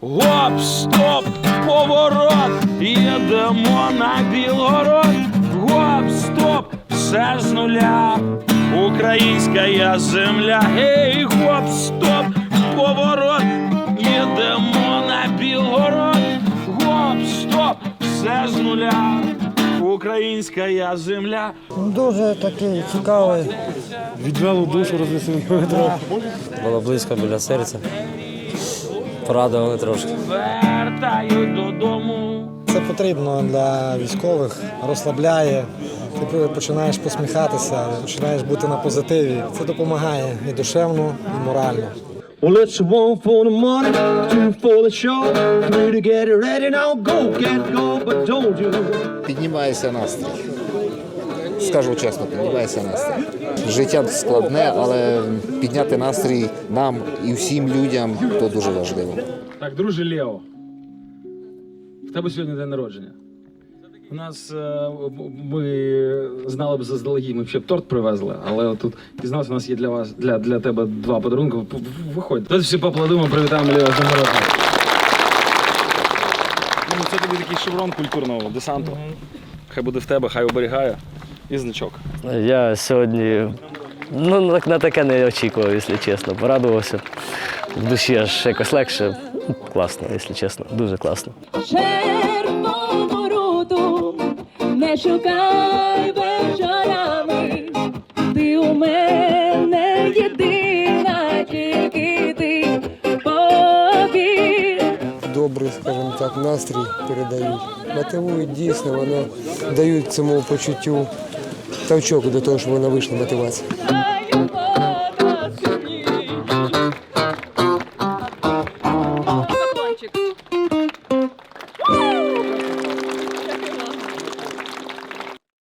Гоп, стоп, поворот, їдемо на Білгород. Гоп, стоп, все з нуля. Українська я земля. Гей, гоп, стоп, поворот, їдемо на Білгород. Гоп, стоп, все з нуля. Українська я земля. Дуже такий цікавий. Відвело душу, рознесли метро. Було близько біля серця. Порадували трошки. Вертаю додому. Це потрібно для військових, розслабляє. Ти починаєш посміхатися, починаєш бути на позитиві. Це допомагає і душевно, і морально. Well, it's one for the money, two for the show, three to get ready. Now go, get go, but don't you? Піднімається настрій. Скажу чесно, піднімається настрій. Життя складне, але підняти настрій нам і всім людям то дуже важливо. Так, друже Лео. В тебе сьогодні день народження. У нас е, ми знали б заздалегідь, ми б ще б торт привезли, але тут дізнався, у нас є для вас для, для тебе два подарунки. Виходь. Давайте всі поаплодуємо, привітаємо Лео з народження. Ну, це тобі такий шеврон культурного десанту. Хай буде в тебе, хай оберігає. І значок. Я сьогодні ну, на таке не очікував, якщо чесно. Порадувався. В душі аж якось легше. Класно, якщо чесно. Дуже класно. Червоного не шукай вечорами. Ти у мене єдина, тільки ти повір. добрий, скажімо так, настрій передають. Мотивують дійсно, вони дають цьому почуттю тавчок до того, щоб вона вийшла мотивація. Ай,